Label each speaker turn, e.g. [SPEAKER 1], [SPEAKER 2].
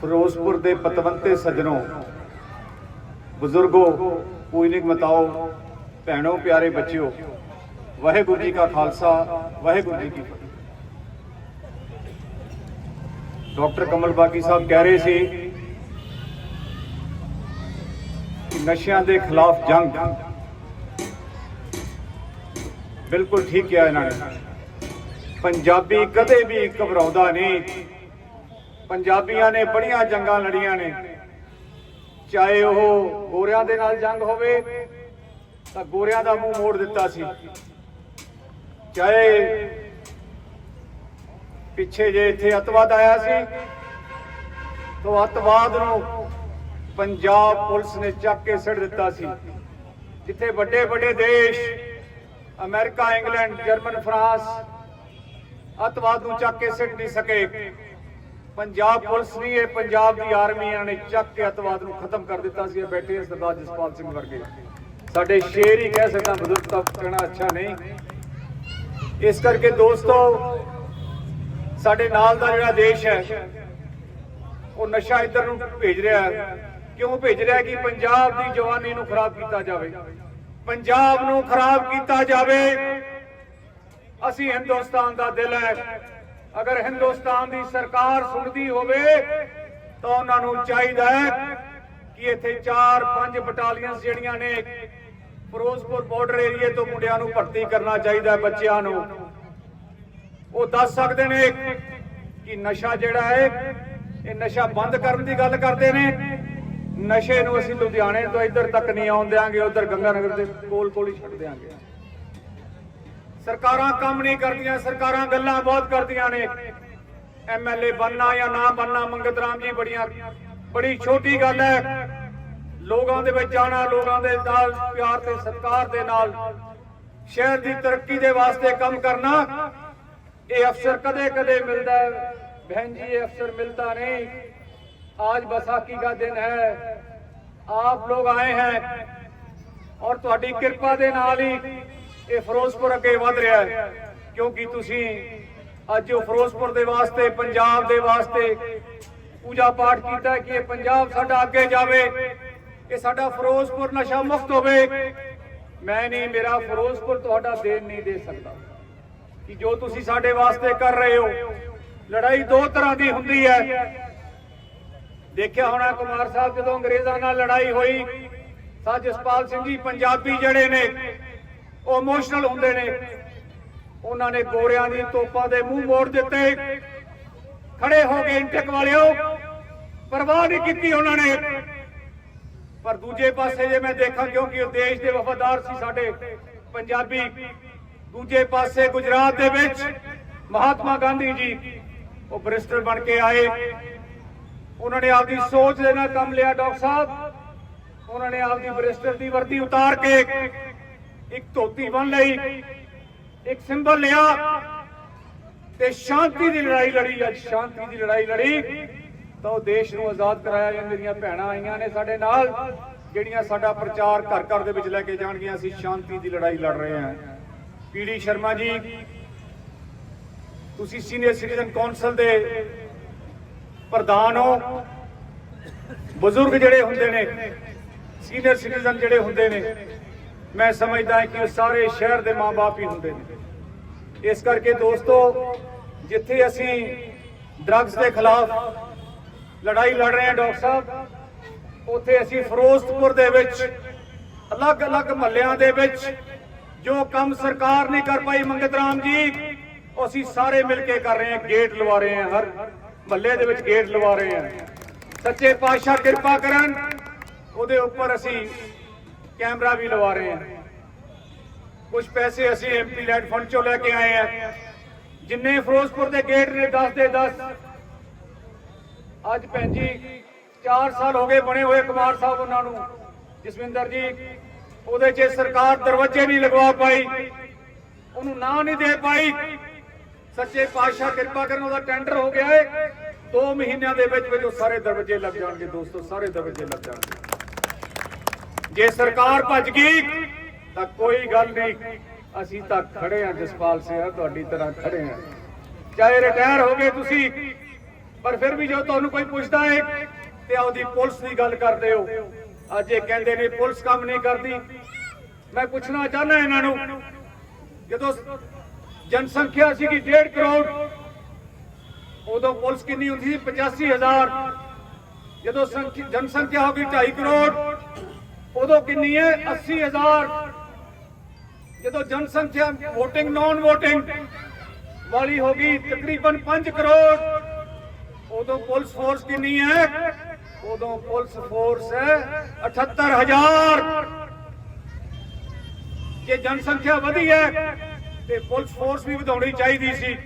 [SPEAKER 1] ਫਿਰੋਜ਼ਪੁਰ ਦੇ ਪਤਵੰਤੇ ਸੱਜਣੋ, ਬਜ਼ੁਰਗੋ, ਪੂਜਨਿਕ ਮਤਾਓ, ਭੈਣੋ, ਪਿਆਰੇ ਬੱਚਿਓ, ਵਾਹਿਗੁਰੂ ਜੀ ਕਾ ਖਾਲਸਾ, ਵਾਹਿਗੁਰੂ ਜੀ ਕੀ ਫਤਿਹ। ਡਾਕਟਰ ਕਮਲ ਬਾਗੀ ਸਾਹਿਬ ਕਹਿ ਰਹੇ ਸੀ ਕਿ ਨਸ਼ਿਆਂ ਦੇ ਖਿਲਾਫ ਜੰਗ। ਬਿਲਕੁਲ ਠੀਕ ਕਿਹਾ ਇਹਨਾਂ ਨੇ। ਪੰਜਾਬੀ ਕਦੇ ਵੀ ਘਬਰਾਉਂਦਾ ਨਹੀਂ। ਪੰਜਾਬੀਆਂ ਨੇ ਬੜੀਆਂ ਜੰਗਾਂ ਲੜੀਆਂ ਨੇ। ਚਾਹੇ ਉਹ ਗੋਰਿਆਂ ਦੇ ਨਾਲ ਜੰਗ ਹੋਵੇ, ਤਾਂ ਗੋਰਿਆਂ ਦਾ ਮੂੰਹ ਮੋੜ ਦਿੱਤਾ ਸੀ। ਚਾਹੇ ਪਿੱਛੇ ਜੇ ਇੱਥੇ ਅਤਵਾਦ ਆਇਆ ਸੀ, ਤਾਂ ਅਤਵਾਦ ਨੂੰ ਪੰਜਾਬ ਪੁਲਿਸ ਨੇ ਚੱਕ ਕੇ ਸਿੱਟ ਦਿੱਤਾ ਸੀ। ਜਿੱਥੇ ਵੱਡੇ ਵੱਡੇ ਦੇਸ਼, ਅਮਰੀਕਾ, ਇੰਗਲੈਂਡ, ਜਰਮਨ, ਫਰਾਂਸ ਅਤਵਾਦ ਨੂੰ ਚੱਕ ਕੇ ਸਿੱਟ ਨਹੀਂ ਸਕੇ। ਪੰਜਾਬ ਪੁਲਿਸ ਨਹੀਂ ਇਹ ਪੰਜਾਬ ਦੀ ਆਰਮੀਆਂ ਨੇ ਚੱਕ ਕੇ ਅਤਵਾਦ ਨੂੰ ਖਤਮ ਕਰ ਦਿੱਤਾ ਸੀ। ਇਹ ਬੈਠੇ ਸਰਦਾਰ ਜਸਪਾਲ ਸਿੰਘ ਵਰਗੇ। ਸਾਡੇ ਸ਼ੇਰ ਹੀ ਕਹਿ ਸਕਦਾ, ਬਜ਼ੁਰਗ ਤਾਂ ਕਹਿਣਾ ਅੱਛਾ ਨਹੀਂ। ਇਸ ਕਰਕੇ ਦੋਸਤੋ, ਸਾਡੇ ਨਾਲ ਦਾ ਜਿਹੜਾ ਦੇਸ਼ ਹੈ, ਉਹ ਨਸ਼ਾ ਇੱਧਰ ਨੂੰ ਭੇਜ ਰਿਹਾ ਹੈ। ਕਿਉਂ ਭੇਜ ਰਿਹਾ ਕਿ ਪੰਜਾਬ ਦੀ ਜਵਾਨੀ ਨੂੰ ਖਰਾਬ ਕੀਤਾ ਜਾਵੇ? ਪੰਜਾਬ ਨੂੰ ਖਰਾਬ ਕੀਤਾ ਜਾਵੇ। ਅਸੀਂ ਹਿੰਦੁਸਤਾਨ ਦਾ ਦਿਲ ਹੈ। ਅਗਰ ਹਿੰਦੁਸਤਾਨ ਦੀ ਸਰਕਾਰ ਸੁਣਦੀ ਹੋਵੇ, ਤਾਂ ਉਹਨਾਂ ਨੂੰ ਚਾਹੀਦਾ ਹੈ ਕਿ ਇੱਥੇ 4-5 ਬਟਾਲੀਅਨਸ ਜਿਹੜੀਆਂ ਨੇ ਫਿਰੋਜ਼ਪੁਰ ਬਾਰਡਰ ਏਰੀਏ ਤੋਂ ਮੁੰਡਿਆਂ ਨੂੰ ਭਰਤੀ ਕਰਨਾ ਚਾਹੀਦਾ ਬੱਚਿਆਂ ਨੂੰ। ਉਹ ਦੱਸ ਸਕਦੇ ਨੇ ਕਿ ਨਸ਼ਾ ਜਿਹੜਾ ਹੈ, ਇਹ ਨਸ਼ਾ ਬੰਦ ਕਰਨ ਦੀ ਗੱਲ ਕਰਦੇ ਨੇ। ਨਸ਼ੇ ਨੂੰ ਅਸੀਂ ਲੁਧਿਆਣੇ ਤੋਂ ਇੱਧਰ ਤੱਕ ਨਹੀਂ ਆਉਣ ਦਿਆਂਗੇ, ਉਧਰ ਗੰਗਾਨਗਰ ਦੇ ਕੋਲ ਕੋਲ ਹੀ ਛੱਡ ਦਿਆਂਗੇ। ਸਰਕਾਰਾਂ ਕੰਮ ਨਹੀਂ ਕਰਦੀਆਂ, ਸਰਕਾਰਾਂ ਗੱਲਾਂ ਬਹੁਤ ਕਰਦੀਆਂ ਨੇ। ਐਮਐਲਏ ਬੰਨਾ ਜਾਂ ਨਾ ਬੰਨਾ ਮੰਗਤ ਰਾਮ ਜੀ ਬੜੀਆਂ ਬੜੀ ਛੋਟੀ ਗੱਲ ਹੈ। ਲੋਕਾਂ ਦੇ ਵਿੱਚ ਜਾਣਾ ਲੋਕਾਂ ਦੇ ਨਾਲ ਪਿਆਰ ਤੇ ਸਤਿਕਾਰ ਦੇ ਨਾਲ, ਸ਼ਹਿਰ ਦੀ ਤਰੱਕੀ ਦੇ ਵਾਸਤੇ ਕੰਮ ਕਰਨਾ, ਇਹ ਅਫਸਰ ਕਦੇ-ਕਦੇ ਮਿਲਦਾ ਹੈ। ਬਹਿਨ ਜੀ, ਇਹ ਅਫਸਰ ਮਿਲਦਾ ਨਹੀਂ। आज बैसाखी ਦਾ ਦਿਨ ਹੈ। ਆਪ ਲੋਕ ਆਏ ਹੈ। ਔਰ ਤੁਹਾਡੀ ਕਿਰਪਾ ਦੇ ਨਾਲ ਹੀ ਇਹ ਫਿਰੋਜ਼ਪੁਰ ਅੱਗੇ ਵਧ ਰਿਹਾ ਹੈ, ਕਿਉਂਕਿ ਤੁਸੀਂ ਅੱਜ ਉਹ ਫਿਰੋਜ਼ਪੁਰ ਦੇ ਵਾਸਤੇ, ਪੰਜਾਬ ਦੇ ਵਾਸਤੇ ਪੂਜਾ ਪਾਠ ਕੀਤਾ ਕਿ ਇਹ ਪੰਜਾਬ ਸਾਡਾ ਅੱਗੇ ਜਾਵੇ, ਇਹ ਸਾਡਾ ਫਿਰੋਜ਼ਪੁਰ ਨਸ਼ਾ ਮੁਕਤ ਹੋਵੇ। ਮੈਂ ਨਹੀਂ, ਮੇਰਾ ਫਿਰੋਜ਼ਪੁਰ ਤੁਹਾਡਾ ਦੇਣ ਨਹੀਂ ਦੇ ਸਕਦਾ। ਕਿ ਜੋ ਤੁਸੀਂ ਸਾਡੇ ਵਾਸਤੇ ਕਰ ਰਹੇ ਹੋ, ਲੜਾਈ ਦੋ ਤਰ੍ਹਾਂ ਦੀ ਹੁੰਦੀ ਹੈ। ਦੇਖਿਆ ਹੋਣਾ ਕੁਮਾਰ ਸਾਹਿਬ ਜਦੋਂ ਅੰਗਰੇਜ਼ਾਂ ਨਾਲ ਲੜਾਈ ਹੋਈ ਤਾਂ ਜਸਪਾਲ ਸਿੰਘ ਜੀ ਪੰਜਾਬੀ ਜਿਹੜੇ ਨੇ ਉਹ ਇਮੋਸ਼ਨਲ ਹੁੰਦੇ ਨੇ। ਉਹਨਾਂ ਨੇ ਗੋਰਿਆਂ ਦੀ ਤੋਪਾਂ ਦੇ ਮੂੰਹ ਮੋੜ ਦਿੱਤੇ। ਖੜੇ ਹੋ ਗਏ ਇੰਟਕ ਵਾਲਿਓ, ਪਰਵਾਹ ਨਹੀਂ ਕੀਤੀ ਉਹਨਾਂ ਨੇ। ਪਰ ਦੂਜੇ ਪਾਸੇ ਜੇ ਮੈਂ ਦੇਖਾਂ, ਕਿਉਂਕਿ ਉਹ ਦੇਸ਼ ਦੇ ਵਫਾਦਾਰ ਸੀ ਸਾਡੇ ਪੰਜਾਬੀ, ਦੂਜੇ ਪਾਸੇ ਗੁਜਰਾਤ ਦੇ ਵਿੱਚ ਮਹਾਤਮਾ ਗਾਂਧੀ ਜੀ, ਉਹ ਬਰਿਸਟਰ ਬਣ ਕੇ ਆਏ। ਉਹਨਾਂ ਨੇ ਆਪਦੀ ਸੋਚ ਦੇ ਨਾਲ ਕੰਮ ਲਿਆ, ਡਾਕਟਰ ਸਾਹਿਬ। ਉਹਨਾਂ ਨੇ ਆਪਦੀ ਬਰਿਸਟਰ ਦੀ ਵਰਦੀ ਉਤਾਰ ਕੇ ਇੱਕ ਧੋਤੀ ਬੰਨ ਲਈ, ਇੱਕ ਸਿੰਬਲ ਲਿਆ ਤੇ ਸ਼ਾਂਤੀ ਦੀ ਲੜਾਈ ਲੜੀ, ਅੱਜ ਸ਼ਾਂਤੀ ਦੀ ਲੜਾਈ ਲੜੀ। ਤਾਂ ਉਹ ਦੇਸ਼ ਨੂੰ ਆਜ਼ਾਦ ਕਰਾਇਆ ਜਾਂ ਮੇਰੀਆਂ ਭੈਣਾਂ ਆਈਆਂ ਨੇ ਸਾਡੇ ਨਾਲ, ਜਿਹੜੀਆਂ ਸਾਡਾ ਪ੍ਰਚਾਰ ਘਰ ਘਰ ਦੇ ਵਿੱਚ ਲੈ ਕੇ ਜਾਣਗੀਆਂ, ਅਸੀਂ ਸ਼ਾਂਤੀ ਦੀ ਲੜਾਈ ਲੜ ਰਹੇ ਹਾਂ। ਪੀਡੀ ਸ਼ਰਮਾ ਜੀ, ਤੁਸੀਂ ਸੀਨੀਅਰ ਸਿਟੀਜ਼ਨ ਕੌਂਸਲ ਦੇ ਪ੍ਰਧਾਨ ਹੋ। ਬਜ਼ੁਰਗ ਜਿਹੜੇ ਹੁੰਦੇ ਨੇ, ਸੀਨੀਅਰ ਸਿਟੀਜ਼ਨ ਜਿਹੜੇ ਹੁੰਦੇ ਨੇ ਮੈਂ ਸਮਝਦਾ ਕਿ ਉਹ ਸਾਰੇ ਸ਼ਹਿਰ ਦੇ ਮਾਪੇ ਹੀ ਹੁੰਦੇ ਨੇ। ਇਸ ਕਰਕੇ ਦੋਸਤੋ, ਜਿੱਥੇ ਅਸੀਂ ਡਰੱਗਸ ਦੇ ਖਿਲਾਫ ਲੜਾਈ ਲੜ ਰਹੇ ਹਾਂ, ਡਾਕਟਰ ਸਾਹਿਬ, ਉੱਥੇ ਅਸੀਂ ਫਿਰੋਜ਼ਪੁਰ ਦੇ ਵਿੱਚ ਅਲੱਗ-ਅਲੱਗ ਮਹੱਲਿਆਂ ਦੇ ਵਿੱਚ ਜੋ ਕੰਮ ਸਰਕਾਰ ਨਹੀਂ ਕਰ ਪਾਈ, ਮੰਗਤ ਰਾਮ ਜੀ ਅਸੀਂ ਸਾਰੇ ਮਿਲ ਕੇ ਕਰ ਰਹੇ ਹਾਂ, ਗੇਟ ਲਵਾ ਰਹੇ ਹਾਂ, ਹਰ ਮਹੱਲੇ ਦੇ ਵਿੱਚ ਗੇਟ ਲਵਾ ਰਹੇ ਹਾਂ। ਸੱਚੇ ਪਾਤਸ਼ਾਹ ਕਿਰਪਾ ਕਰਨ, ਉਹਦੇ ਉੱਪਰ ਅਸੀਂ ਕੈਮਰਾ ਵੀ ਲਵਾ ਰਹੇ ਹਾਂ। ਕੁਝ ਪੈਸੇ ਅਸੀਂ ਐਮਪੀ ਲੈਂਡ ਫੰਡ ਚੋਂ ਲੈ ਕੇ ਆਏ ਹਾਂ ਜਿੰਨੇ ਫਿਰੋਜ਼ਪੁਰ ਦੇ ਗੇਟ ਨੇ 10 ਦੇ 10 ਅੱਜ ਭੈਣ ਜੀ 4 ਸਾਲ ਹੋ ਗਏ ਬਣੇ ਹੋਏ ਕੁਮਾਰ ਸਾਹਿਬ ਉਹਨਾਂ ਨੂੰ। ਜਸਵਿੰਦਰ ਜੀ, ਉਹਦੇ 'ਚ ਸਰਕਾਰ ਦਰਵਾਜ਼ੇ ਨਹੀਂ ਲਗਵਾ ਪਾਈ। ਉਹਨੂੰ ਨਾਂ ਨਹੀਂ ਦੇ ਪਾਈ। ਸੱਚੇ ਪਾਤਸ਼ਾਹ ਕਿਰਪਾ ਕਰਨ ਉਹਦਾ ਟੈਂਡਰ ਹੋ ਗਿਆ ਹੈ 2 ਮਹੀਨਿਆਂ ਦੇ ਵਿੱਚ ਵਿੱਚ ਉਹ ਸਾਰੇ ਦਰਵਾਜ਼ੇ ਲੱਗ ਜਾਣਗੇ ਦੋਸਤੋ, ਸਾਰੇ ਦਰਵਾਜ਼ੇ ਲੱਗ ਜਾਣਗੇ। ਜੇ ਸਰਕਾਰ ਭੱਜ ਗਈ ਤਾਂ ਕੋਈ ਗੱਲ ਨਹੀਂ। ਅਸੀਂ ਤਾਂ ਖੜੇ ਹਾਂ, ਜਸਪਾਲ ਸਿੰਘ, ਤੁਹਾਡੀ ਤਰ੍ਹਾਂ ਖੜੇ ਹਾਂ। ਚਾਹੇ ਰਿਟਾਇਰ ਹੋ ਗਏ ਤੁਸੀਂ, ਪਰ ਫਿਰ ਵੀ ਜਦੋਂ ਤੁਹਾਨੂੰ ਕੋਈ ਪੁੱਛਦਾ ਹੈ ਤੇ ਆਪਦੀ ਪੁਲਿਸ ਦੀ ਗੱਲ ਕਰਦੇ ਹੋ। ਅੱਜ ਇਹ ਕਹਿੰਦੇ ਨੇ, ਪੁਲਿਸ ਕੰਮ ਨਹੀਂ ਕਰਦੀ। ਮੈਂ ਪੁੱਛਣਾ ਚਾਹੁੰਦਾ ਇਹਨਾਂ ਨੂੰ, ਜਦੋਂ ਜਨਸੰਖਿਆ ਸੀਗੀ 1.5 ਕਰੋੜ, ਉਦੋਂ ਪੁਲਿਸ ਕਿੰਨੀ ਹੁੰਦੀ ਸੀ? 85000 ਜਦੋਂ ਸੰਖਿ- ਜਨਸੰਖਿਆ ਹੋ ਗਈ 2.5 ਕਰੋੜ, ਉਦੋਂ ਕਿੰਨੀ ਹੈ? 80000 ਜਦੋਂ ਜਨਸੰਖਿਆ VOTING ਨੌਨ VOTING ਵਾਲੀ ਹੋ ਗਈ ਤਕਰੀਬਨ 5 ਕਰੋੜ, ਉਦੋਂ ਪੁਲਿਸ ਫੋਰਸ ਕਿੰਨੀ ਹੈ? ਉਦੋਂ ਪੁਲਿਸ ਫੋਰਸ ਹੈ 78000 ਜੇ ਜਨਸੰਖਿਆ ਵਧੀ ਹੈ, ਤੇ ਪੁਲਿਸ ਫੋਰਸ ਵੀ ਵਧਾਉਣੀ ਚਾਹੀਦੀ ਸੀ।